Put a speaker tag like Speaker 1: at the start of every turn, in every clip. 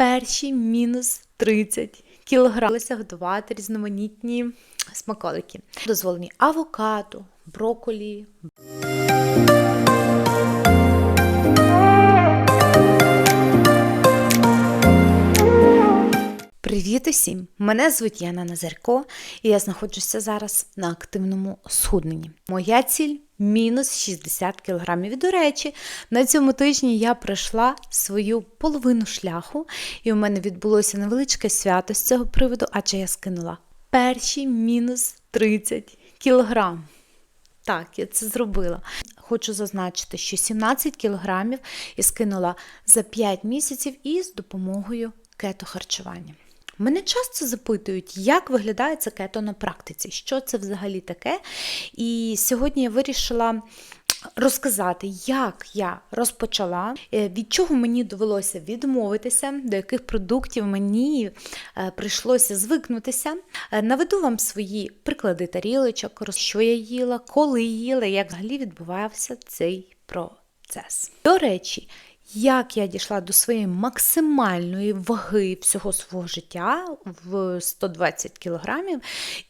Speaker 1: перші мінус 30 кілограм. готувати різноманітні смаколики. Дозволені авокадо, брокколі, Привіт усім! Мене звуть Яна Назарко, і я знаходжуся зараз на активному схудненні. Моя ціль мінус 60 кг. І, до речі, на цьому тижні я пройшла свою половину шляху, і у мене відбулося невеличке свято з цього приводу, адже я скинула перші мінус 30 кг. Так, я це зробила. Хочу зазначити, що 17 кілограмів я скинула за 5 місяців із допомогою кетохарчування. Мене часто запитують, як виглядає це кето на практиці, що це взагалі таке. І сьогодні я вирішила розказати, як я розпочала, е, від чого мені довелося відмовитися, до яких продуктів мені е, прийшлося звикнутися. Е, наведу вам свої приклади тарілочок, що я їла, коли їла, як взагалі відбувався цей процес. До речі, як я дійшла до своєї максимальної ваги всього свого життя в 120 кілограмів,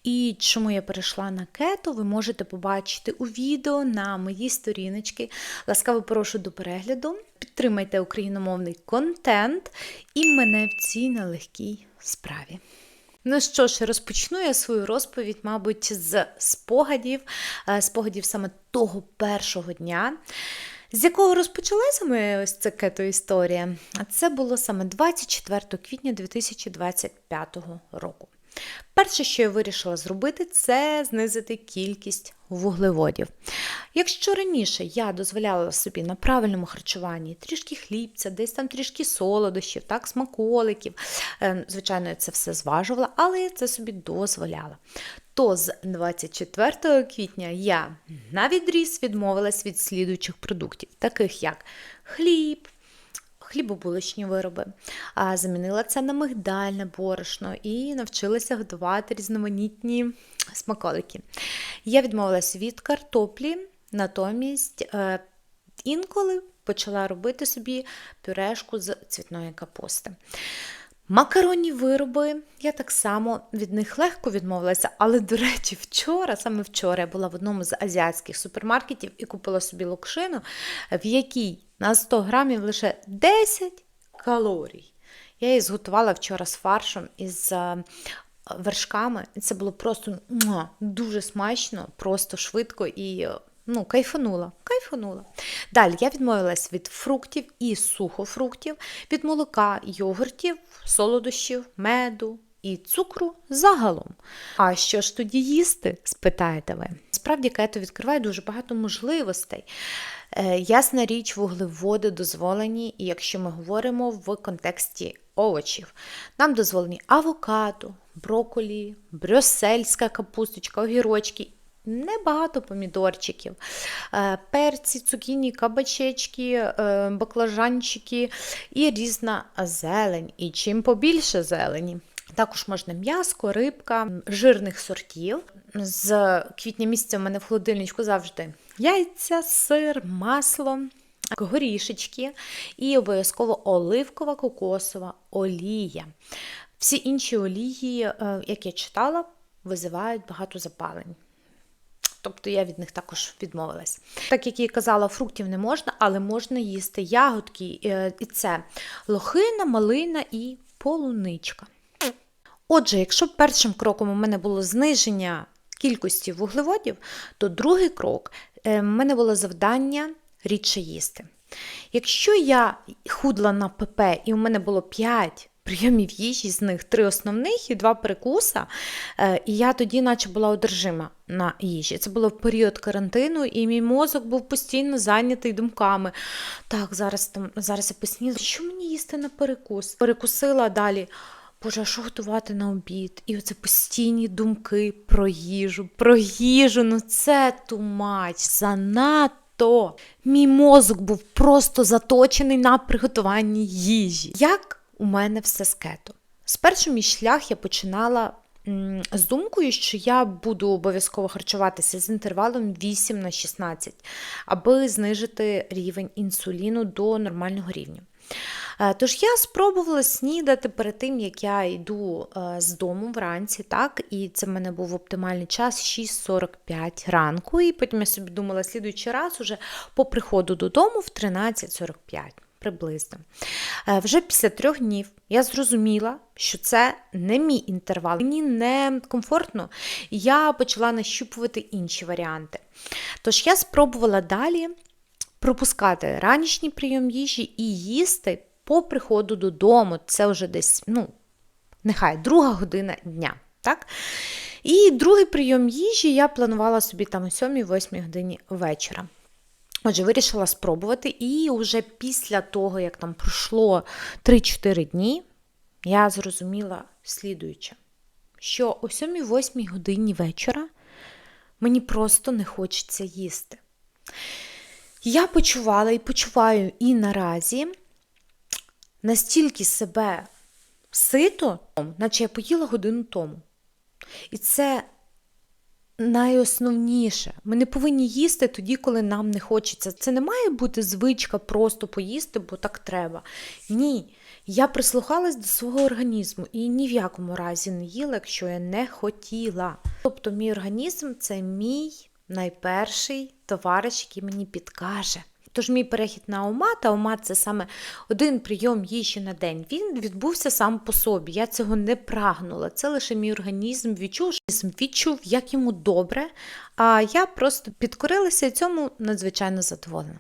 Speaker 1: і чому я перейшла на кето, ви можете побачити у відео на моїй сторіночці. Ласкаво прошу до перегляду. Підтримайте україномовний контент і мене в цій нелегкій справі. Ну що ж, розпочну я свою розповідь, мабуть, з спогадів, е, спогадів саме того першого дня. З якого розпочалася моя ось ця кето історія? А це було саме 24 квітня 2025 року. Перше, що я вирішила зробити, це знизити кількість вуглеводів. Якщо раніше я дозволяла собі на правильному харчуванні трішки хлібця, десь там трішки солодощів, так, смаколиків, е, звичайно, я це все зважувала, але я це собі дозволяла. То з 24 квітня я на відріз відмовилась від слідуючих продуктів, таких як хліб, хлібобулочні вироби, а замінила це на мигдальне борошно і навчилася готувати різноманітні смаколики. Я відмовилася від картоплі, натомість е, інколи почала робити собі пюрешку з цвітної капусти. Макаронні вироби, я так само від них легко відмовилася, але, до речі, вчора, саме вчора, я була в одному з азіатських супермаркетів і купила собі локшину, в якій на 100 грамів лише 10 калорій. Я її зготувала вчора з фаршем із е, вершками. І це було просто дуже смачно, просто швидко і ну, кайфанула. кайфанула. Далі я відмовилась від фруктів і сухофруктів, від молока, йогуртів, солодощів, меду. І цукру загалом. А що ж тоді їсти? спитаєте ви. Справді, кето відкриває дуже багато можливостей. Е, ясна річ, вуглеводи дозволені, і якщо ми говоримо в контексті овочів, нам дозволені авокадо, брокколі, брюссельська капусточка, огірочки Небагато помідорчиків, е, перці, цукіні, кабачечки, е, баклажанчики і різна зелень. І чим побільше зелені. Також можна м'яско, рибка, жирних сортів. З квітня місяця в мене в холодильничку завжди яйця, сир, масло, горішечки і обов'язково оливкова кокосова олія. Всі інші олії, е, як я читала, визивають багато запалень. Тобто я від них також відмовилась. Так як я казала, фруктів не можна, але можна їсти ягодки, е, і це лохина, малина і полуничка. Отже, якщо першим кроком у мене було зниження кількості вуглеводів, то другий крок е, в мене було завдання рідше їсти. Якщо я худла на ПП і у мене було 5 прийомів їжі, з них три основних і два перекуса. Е, і я тоді, наче була одержима на їжі. Це було в період карантину, і мій мозок був постійно зайнятий думками. Так, зараз там зараз я посніла, що мені їсти на перекус? Перекусила далі. Боже, а що готувати на обід? І оце постійні думки про їжу, про їжу. Ну це тумач, занадто. Мій мозок був просто заточений на приготуванні їжі. Як у мене все з кето. Спершу мій шлях я починала з думкою, що я буду обов'язково харчуватися з інтервалом 8 на 16, аби знижити рівень інсуліну до нормального рівня. Е, Тож я спробувала снідати перед тим, як я йду е, з дому вранці, так, і це в мене був оптимальний час 6.45 ранку. І потім я собі думала, слідуючий раз уже по приходу додому в 13.45 приблизно. Е, Вже після трьох днів я зрозуміла, що це не мій інтервал, мені не комфортно, і я почала нащупувати інші варіанти. Тож я спробувала далі пропускати ранішній прийом їжі і їсти по приходу додому. Це вже десь, ну, нехай друга година дня. Так? І другий прийом їжі я планувала собі там о 7-8 годині вечора. Отже, вирішила спробувати, і вже після того, як там пройшло 3-4 дні, я зрозуміла слідуюче, що о 7-8 годині вечора мені просто не хочеться їсти. Я почувала і почуваю і наразі настільки себе сито, наче я поїла годину тому. І це найосновніше. Ми не повинні їсти тоді, коли нам не хочеться. Це не має бути звичка просто поїсти, бо так треба. Ні. Я прислухалась до свого організму і ні в якому разі не їла, якщо я не хотіла. Тобто, мій організм це мій найперший товариш, який мені підкаже. Тож мій перехід на омат, а омат це саме один прийом їжі на день. Він відбувся сам по собі. Я цього не прагнула. Це лише мій організм відчув, відчув, як йому добре. А я просто підкорилася і цьому надзвичайно задоволена.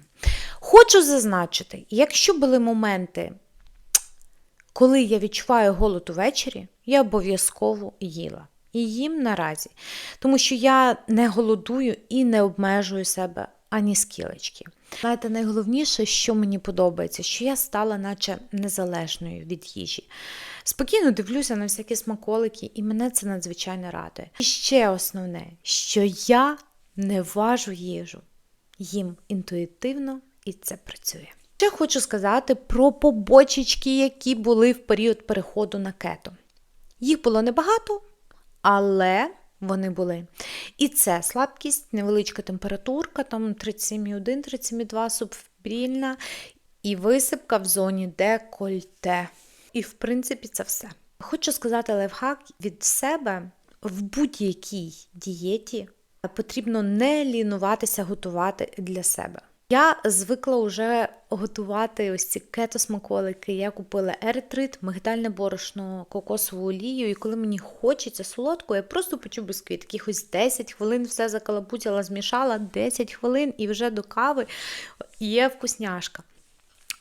Speaker 1: Хочу зазначити, якщо були моменти, коли я відчуваю голод увечері, я обов'язково їла. І їм наразі. Тому що я не голодую і не обмежую себе ані скілечки. Знаєте, найголовніше, що мені подобається, що я стала наче незалежною від їжі. Спокійно дивлюся на всякі смаколики, і мене це надзвичайно радує. І ще основне, що я не важу їжу, їм інтуїтивно і це працює. Ще хочу сказати про побочечки, які були в період переходу на кето. Їх було небагато, але вони були. І це слабкість, невеличка температурка, там 37,1-37,2 субфібрільна, і висипка в зоні декольте. І, в принципі, це все. Хочу сказати лайфхак від себе в будь-якій дієті потрібно не лінуватися готувати для себе. Я звикла вже готувати ось ці кето-смаколики. Я купила еритрит, мигдальне борошно, кокосову олію, і коли мені хочеться солодкого, я просто печу бісквіт. Якихось 10 хвилин все закалапутіла, змішала, 10 хвилин і вже до кави є вкусняшка.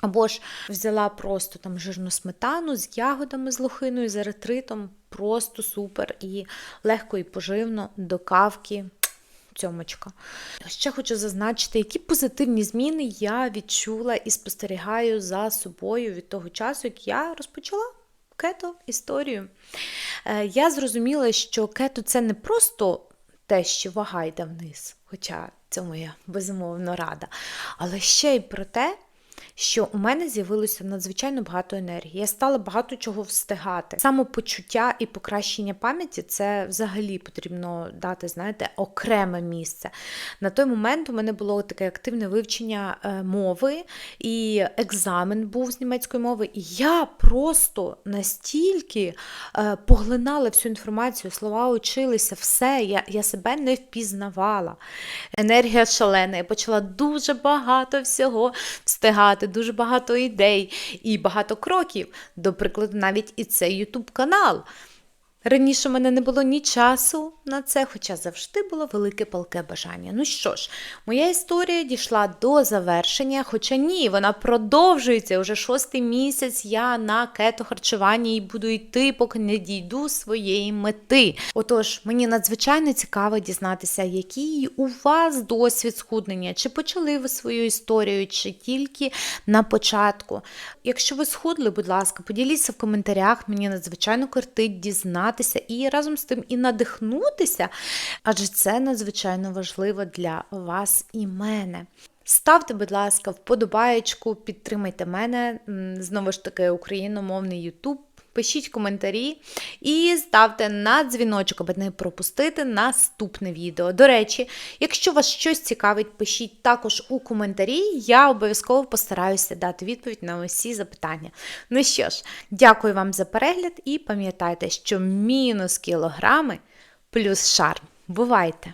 Speaker 1: Або ж взяла просто там жирну сметану з ягодами, з лохиною, з еритритом, просто супер і легко і поживно до кавки цьомочка. Ще хочу зазначити, які позитивні зміни я відчула і спостерігаю за собою від того часу, як я розпочала кето історію. Е, я зрозуміла, що кето це не просто те, що вага йде вниз, хоча це моя безумовно рада, але ще й про те, що у мене з'явилося надзвичайно багато енергії. Я стала багато чого встигати. Самопочуття і покращення пам'яті це взагалі потрібно дати, знаєте, окреме місце. На той момент у мене було таке активне вивчення е, мови, і екзамен був з німецької мови. І я просто настільки е, поглинала всю інформацію, слова училися, все, я, я себе не впізнавала. Енергія шалена, я почала дуже багато всього встигати дуже багато ідей і багато кроків. До прикладу, навіть і цей YouTube канал. Раніше в мене не було ні часу на це, хоча завжди було велике палке бажання. Ну що ж, моя історія дійшла до завершення, хоча ні, вона продовжується вже шостий місяць. Я на кето харчуванні і буду йти, поки не дійду своєї мети. Отож, мені надзвичайно цікаво дізнатися, який у вас досвід схуднення, чи почали ви свою історію, чи тільки на початку. Якщо ви схудли, будь ласка, поділіться в коментарях, мені надзвичайно кортить дізнатися і разом з тим і надихнутися, адже це надзвичайно важливо для вас і мене. Ставте, будь ласка, вподобаєчку, підтримайте мене. Знову ж таки, україномовний YouTube. Пишіть коментарі і ставте на дзвіночок, аби не пропустити наступне відео. До речі, якщо вас щось цікавить, пишіть також у коментарі. Я обов'язково постараюся дати відповідь на усі запитання. Ну що ж, дякую вам за перегляд і пам'ятайте, що мінус кілограми плюс шарм. Бувайте!